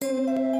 Thank you.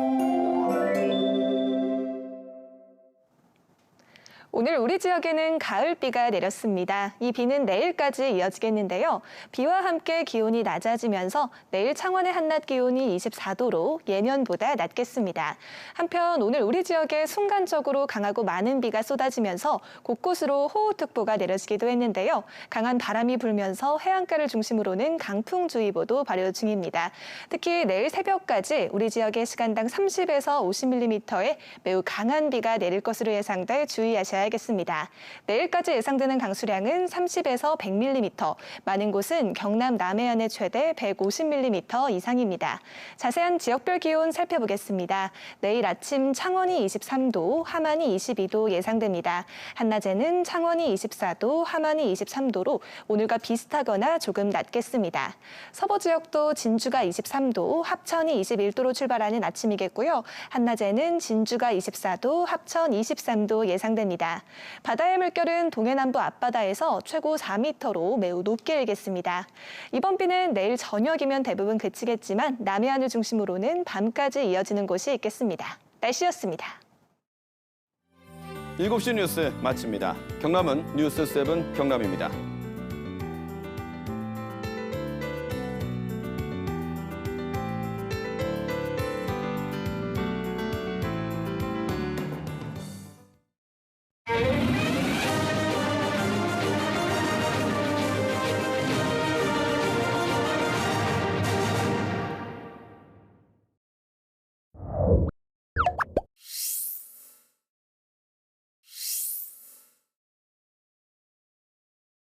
오늘 우리 지역에는 가을비가 내렸습니다. 이 비는 내일까지 이어지겠는데요. 비와 함께 기온이 낮아지면서 내일 창원의 한낮 기온이 24도로 예년보다 낮겠습니다. 한편 오늘 우리 지역에 순간적으로 강하고 많은 비가 쏟아지면서 곳곳으로 호우특보가 내려지기도 했는데요. 강한 바람이 불면서 해안가를 중심으로는 강풍주의보도 발효 중입니다. 특히 내일 새벽까지 우리 지역에 시간당 30에서 50mm의 매우 강한 비가 내릴 것으로 예상돼 주의하셔야 겠습니다. 내일까지 예상되는 강수량은 30에서 100mm, 많은 곳은 경남 남해안의 최대 150mm 이상입니다. 자세한 지역별 기온 살펴보겠습니다. 내일 아침 창원이 23도, 함안이 22도 예상됩니다. 한낮에는 창원이 24도, 함안이 23도로 오늘과 비슷하거나 조금 낮겠습니다. 서부 지역도 진주가 23도, 합천이 21도로 출발하는 아침이겠고요. 한낮에는 진주가 24도, 합천 23도 예상됩 니다. 바다의 물결은 동해남부 앞바다에서 최고 4m로 매우 높게 일겠습니다. 이번 비는 내일 저녁이면 대부분 그치겠지만 남해안을 중심으로는 밤까지 이어지는 곳이 있겠습니다. 날씨였습니다. 7시 뉴스 마칩니다. 경남은 뉴스 7 경남입니다.